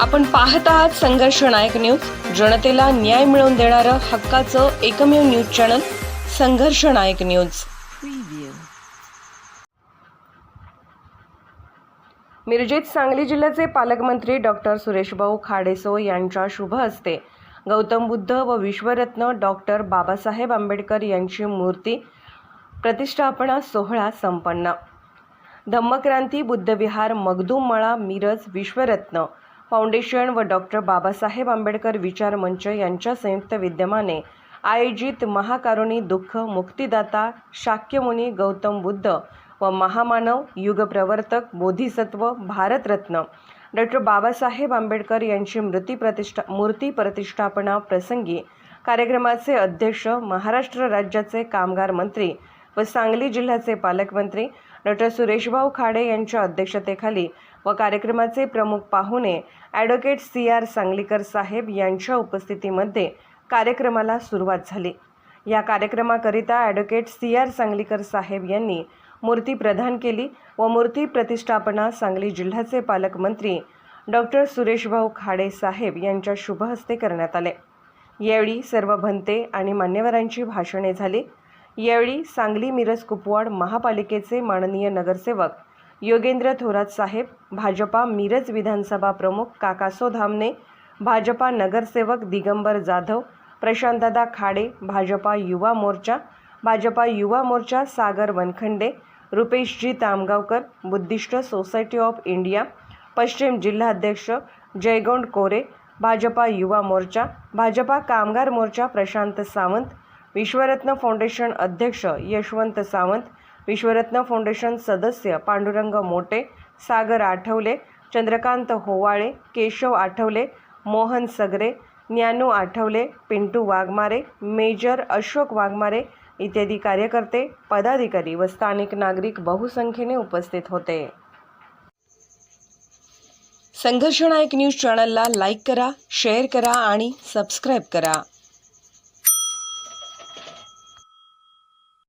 आपण पाहत आहात संघर्ष नायक न्यूज. जनतेला न्याय मिळवून देणारं हक्काचं एकमेव न्यूज चॅनल संघर्ष नायक न्यूज. मिरजेत सांगली जिल्ह्याचे पालकमंत्री डॉक्टर सुरेशभाऊ खाडेसो यांच्या शुभ हस्ते गौतम बुद्ध व विश्वरत्न डॉक्टर बाबासाहेब आंबेडकर यांची मूर्ती प्रतिष्ठापना सोहळा संपन्न. धम्मक्रांती बुद्धविहार मगदूममळा मिरज विश्वरत्न फाउंडेशन व डॉक्टर बाबासाहेब आंबेडकर विचार मंच यांच्या संयुक्त विद्यमाने आयोजित महाकारुणी दुःख मुक्तिदाता शाक्यमुनी गौतम बुद्ध व महामानव युगप्रवर्तक बोधिसत्व भारतरत्न. डॉक्टर बाबासाहेब आंबेडकर यांची मृती प्रतिष्ठा मूर्ती प्रतिष्ठापना प्रसंगी कार्यक्रमाचे अध्यक्ष महाराष्ट्र राज्याचे कामगार मंत्री व सांगली जिल्ह्याचे पालकमंत्री डॉक्टर सुरेशभाऊ खाडे यांच्या अध्यक्षतेखाली व कार्यक्रमाचे प्रमुख पाहुणे ॲडव्होकेट सी आर सांगलीकर साहेब यांच्या उपस्थितीमध्ये कार्यक्रमाला सुरुवात झाली. या कार्यक्रमाकरिता ॲडव्होकेट सी आर सांगलीकर साहेब यांनी मूर्ती प्रदान केली व मूर्ती प्रतिष्ठापना सांगली जिल्ह्याचे पालकमंत्री डॉक्टर सुरेशभाऊ खाडे साहेब यांच्या शुभहस्ते करण्यात आले. यावेळी सर्व भंते आणि मान्यवरांची भाषणे झाली. यावेळी सांगली मिरज कुपवाड महापालिकेचे माननीय नगरसेवक योगेंद्र थोरात साहेब भाजपा मिरज विधानसभा प्रमुख काकासो धामणे भाजपा नगरसेवक Digambar Jadhav प्रशांतदादा Khade Bhajpa Yuva Morcha Bhajapa Yuva Morcha Sagar Wankhede Rupeshji Tamgaonkar Buddhist society of India पश्चिम जिल्हाध्यक्ष जयगौंड कोरे भाजपा युवा मोर्चा भाजपा कामगार मोर्चा प्रशांत सावंत विश्वरत्न फाउंडेशन अध्यक्ष यशवंत सावंत विश्वरत्न फाउंडेशन सदस्य पांडुरंग मोटे सागर आठवले चंद्रकांत होवाळे केशव आठवले मोहन सगरे ज्ञानू आठवले पिंटू वाघमारे मेजर अशोक वाघमारे इत्यादी कार्यकर्ते पदाधिकारी व स्थानिक नागरिक बहुसंख्येने उपस्थित होते. संघर्ष नायक न्यूज चॅनलला लाईक करा शेअर करा आणि सबस्क्राईब करा.